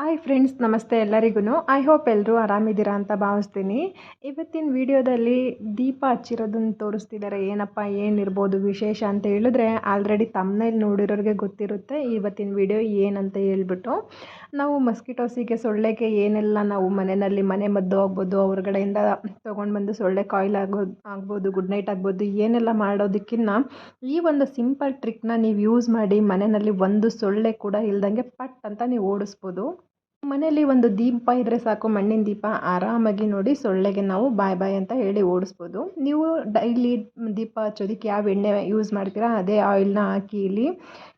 Hi friends ನಮಸ್ತೆ ಎಲ್ಲರಿಗೂ I hope ಎಲ್ಲರೂ ಆರಾಮಿದ್ದೀರಾ ಅಂತ ಭಾವಿಸ್ತೀನಿ. ಇವತ್ತಿನ ವಿಡಿಯೋದಲ್ಲಿ ದೀಪ ಹಚ್ಚಿರೋದನ್ನು ತೋರಿಸ್ತಿದ್ದಾರೆ ಏನಪ್ಪ, ಏನಿರ್ಬೋದು ವಿಶೇಷ ಅಂತ ಹೇಳಿದ್ರೆ ಆಲ್ರೆಡಿ ತಮ್ಮನೇಲಿ ನೋಡಿರೋರಿಗೆ ಗೊತ್ತಿರುತ್ತೆ ಇವತ್ತಿನ ವಿಡಿಯೋ ಏನಂತ ಹೇಳ್ಬಿಟ್ಟು. ನಾವು ಮಸ್ಕಿಟೋಸಿಗೆ ಸೊಳ್ಳೆಗೆ ಏನೆಲ್ಲ ನಾವು ಮನೆಯಲ್ಲಿ ಮನೆ ಮದ್ದು ಆಗ್ಬೋದು ಹೊರಗಡೆಯಿಂದ ತೊಗೊಂಡು ಬಂದು ಸೊಳ್ಳೆ ಕಾಯಿಲ್ ಆಗೋದು ಆಗ್ಬೋದು ಗುಡ್ ನೈಟ್ ಆಗ್ಬೋದು, ಏನೆಲ್ಲ ಮಾಡೋದಕ್ಕಿಂತ ಈ ಒಂದು ಸಿಂಪಲ್ ಟ್ರಿಕ್ನ ನೀವು ಯೂಸ್ ಮಾಡಿ ಮನೆಯಲ್ಲಿ ಒಂದು ಸೊಳ್ಳೆ ಕೂಡ ಇಲ್ದಂಗೆ ಪಟ್ ಅಂತ ನೀವು ಓಡಿಸ್ಬೋದು. ಮನೆಯಲ್ಲಿ ಒಂದು ದೀಪ ಇದ್ದರೆ ಸಾಕು, ಮಣ್ಣಿನ ದೀಪ. ಆರಾಮಾಗಿ ನೋಡಿ ಸೊಳ್ಳೆಗೆ ನಾವು ಬಾಯ್ ಬಾಯ್ ಅಂತ ಹೇಳಿ ಓಡಿಸ್ಬೋದು. ನೀವು ಡೈಲಿ ದೀಪ ಹಚ್ಚೋದಕ್ಕೆ ಯಾವ ಎಣ್ಣೆ ಯೂಸ್ ಮಾಡ್ತೀರಾ? ಅದೇ ಆಯಿಲ್ನ ಹಾಕಿ ಇಲ್ಲಿ.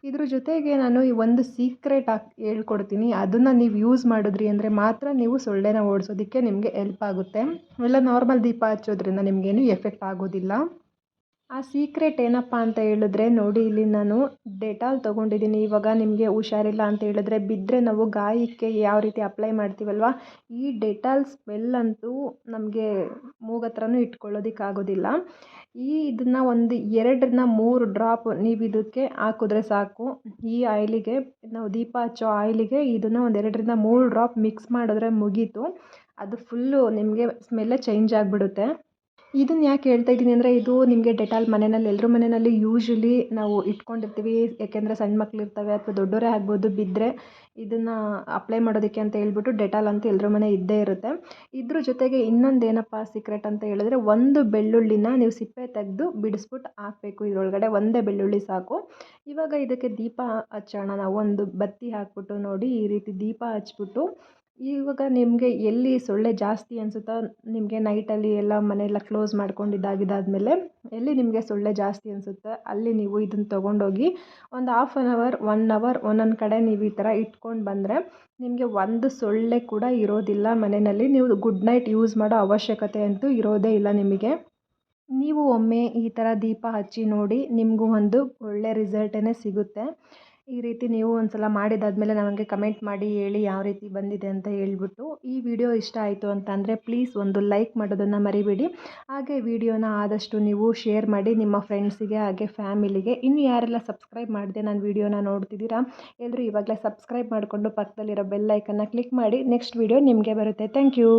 ಇದ್ರ ಜೊತೆಗೆ ನಾನು ಈ ಒಂದು ಸೀಕ್ರೆಟ್ ಹಾಕಿ ಹೇಳ್ಕೊಡ್ತೀನಿ. ಅದನ್ನು ನೀವು ಯೂಸ್ ಮಾಡಿದ್ರಿ ಅಂದರೆ ಮಾತ್ರ ನೀವು ಸೊಳ್ಳೆನ ಓಡಿಸೋದಕ್ಕೆ ನಿಮಗೆ ಎಲ್ಪ್ ಆಗುತ್ತೆ. ಇಲ್ಲ ನಾರ್ಮಲ್ ದೀಪ ಹಚ್ಚೋದ್ರಿಂದ ನಿಮಗೇನು ಎಫೆಕ್ಟ್ ಆಗೋದಿಲ್ಲ. ಆ ಸೀಕ್ರೆಟ್ ಏನಪ್ಪ ಅಂತ ಹೇಳಿದ್ರೆ ನೋಡಿ, ಇಲ್ಲಿ ನಾನು ಡೆಟಾಲ್ ತೊಗೊಂಡಿದ್ದೀನಿ. ಇವಾಗ ನಿಮಗೆ ಹುಷಾರಿಲ್ಲ ಅಂತ ಹೇಳಿದ್ರೆ ಬಿದ್ದರೆ ನಾವು ಗಾಯಕ್ಕೆ ಯಾವ ರೀತಿ ಅಪ್ಲೈ ಮಾಡ್ತೀವಲ್ವ? ಈ ಡೆಟಾಲ್ ಸ್ಮೆಲ್ ಅಂತೂ ನಮಗೆ ಮೂಗತ್ರನೂ ಇಟ್ಕೊಳ್ಳೋದಕ್ಕಾಗೋದಿಲ್ಲ ಈ ಇದನ್ನು ಒಂದು ಎರಡರಿಂದ ಮೂರು ಡ್ರಾಪ್ ನೀವು ಇದಕ್ಕೆ ಹಾಕಿದ್ರೆ ಸಾಕು. ಈ ಆಯಿಲಿಗೆ, ನಾವು ದೀಪ ಹಚ್ಚೋ ಆಯಿಲಿಗೆ ಇದನ್ನು ಒಂದು ಎರಡರಿಂದ ಮೂರು ಡ್ರಾಪ್ ಮಿಕ್ಸ್ ಮಾಡಿದ್ರೆ ಮುಗೀತು. ಅದು ಫುಲ್ಲು ನಿಮಗೆ ಸ್ಮೆಲ್ಲೇ ಚೇಂಜ್ ಆಗಿಬಿಡುತ್ತೆ. ಇದನ್ನು ಯಾಕೆ ಹೇಳ್ತಾ ಇದ್ದೀನಿ ಅಂದರೆ ಇದು ನಿಮಗೆ ಡೆಟಾಲ್ ಮನೆಯಲ್ಲಿ ಎಲ್ಲರ ಮನೆಯಲ್ಲಿ ಯೂಶ್ವಲಿ ನಾವು ಇಟ್ಕೊಂಡಿರ್ತೀವಿ. ಯಾಕೆಂದರೆ ಸಣ್ಣ ಮಕ್ಳು ಇರ್ತವೆ ಅಥವಾ ದೊಡ್ಡವರೇ ಆಗ್ಬೋದು ಬಿದ್ದರೆ ಇದನ್ನು ಅಪ್ಲೈ ಮಾಡೋದಕ್ಕೆ ಅಂತ ಹೇಳ್ಬಿಟ್ಟು ಡೆಟಾಲ್ ಅಂತ ಎಲ್ಲರ ಮನೆ ಇದ್ದೇ ಇರುತ್ತೆ. ಇದ್ರ ಜೊತೆಗೆ ಇನ್ನೊಂದು ಏನಪ್ಪ ಸೀಕ್ರೆಟ್ ಅಂತ ಹೇಳಿದ್ರೆ ಒಂದು ಬೆಳ್ಳುಳ್ಳಿನ ನೀವು ಸಿಪ್ಪೆ ತೆಗೆದು ಬಿಡಿಸ್ಬಿಟ್ಟು ಹಾಕಬೇಕು. ಇದರೊಳಗಡೆ ಒಂದೇ ಬೆಳ್ಳುಳ್ಳಿ ಸಾಕು. ಇವಾಗ ಇದಕ್ಕೆ ದೀಪ ಹಚ್ಚೋಣ. ನಾವು ಒಂದು ಬತ್ತಿ ಹಾಕ್ಬಿಟ್ಟು ನೋಡಿ ಈ ರೀತಿ ದೀಪ ಹಚ್ಬಿಟ್ಟು ಇವಾಗ ನಿಮಗೆ ಎಲ್ಲಿ ಸೊಳ್ಳೆ ಜಾಸ್ತಿ ಅನಿಸುತ್ತೋ ನಿಮಗೆ ನೈಟಲ್ಲಿ ಎಲ್ಲ ಮನೆಯೆಲ್ಲ ಕ್ಲೋಸ್ ಮಾಡ್ಕೊಂಡಿದ್ದಾಗಿದ್ದಾದಮೇಲೆ ಎಲ್ಲಿ ನಿಮಗೆ ಸೊಳ್ಳೆ ಜಾಸ್ತಿ ಅನಿಸುತ್ತೆ ಅಲ್ಲಿ ನೀವು ಇದನ್ನು ತೊಗೊಂಡೋಗಿ ಒಂದು half an hour one hour ಒಂದೊಂದು ಕಡೆ ನೀವು ಈ ಥರ ಇಟ್ಕೊಂಡು ಬಂದರೆ ನಿಮಗೆ ಒಂದು ಸೊಳ್ಳೆ ಕೂಡ ಇರೋದಿಲ್ಲ ಮನೆಯಲ್ಲಿ. ನೀವು ಗುಡ್ ನೈಟ್ ಯೂಸ್ ಮಾಡೋ ಅವಶ್ಯಕತೆ ಅಂತೂ ಇರೋದೇ ಇಲ್ಲ ನಿಮಗೆ. ನೀವು ಒಮ್ಮೆ ಈ ಥರ ದೀಪ ಹಚ್ಚಿ ನೋಡಿ ನಿಮಗೂ ಒಂದು ಒಳ್ಳೆ ರಿಸಲ್ಟೇ ಸಿಗುತ್ತೆ. ಈ ರೀತಿ ನೀವು ಒಂದು ಸಲ ಮಾಡಿದಾದಮೇಲೆ ನನಗೆ ಕಮೆಂಟ್ ಮಾಡಿ ಹೇಳಿ ಯಾವ ರೀತಿ ಬಂದಿದೆ ಅಂತ ಹೇಳ್ಬಿಟ್ಟು. ಈ ವಿಡಿಯೋ ಇಷ್ಟ ಆಯಿತು ಅಂತಂದರೆ ಪ್ಲೀಸ್ ಒಂದು ಲೈಕ್ ಮಾಡೋದನ್ನು ಮರಿಬೇಡಿ. ಹಾಗೆ ವಿಡಿಯೋನ ಆದಷ್ಟು ನೀವು ಶೇರ್ ಮಾಡಿ ನಿಮ್ಮ ಫ್ರೆಂಡ್ಸಿಗೆ ಹಾಗೆ ಫ್ಯಾಮಿಲಿಗೆ ಇನ್ನು ಯಾರೆಲ್ಲ ಸಬ್ಸ್ಕ್ರೈಬ್ ಮಾಡಿದೆ ನಾನು ವಿಡಿಯೋನ ನೋಡ್ತಿದ್ದೀರಾ ಎಲ್ಲರೂ ಇವಾಗಲೇ ಸಬ್ಸ್ಕ್ರೈಬ್ ಮಾಡಿಕೊಂಡು ಪಕ್ಕದಲ್ಲಿರೋ ಬೆಲ್ ಐಕನ್ನ ಕ್ಲಿಕ್ ಮಾಡಿ. ನೆಕ್ಸ್ಟ್ ವಿಡಿಯೋ ನಿಮಗೆ ಬರುತ್ತೆ. Thank you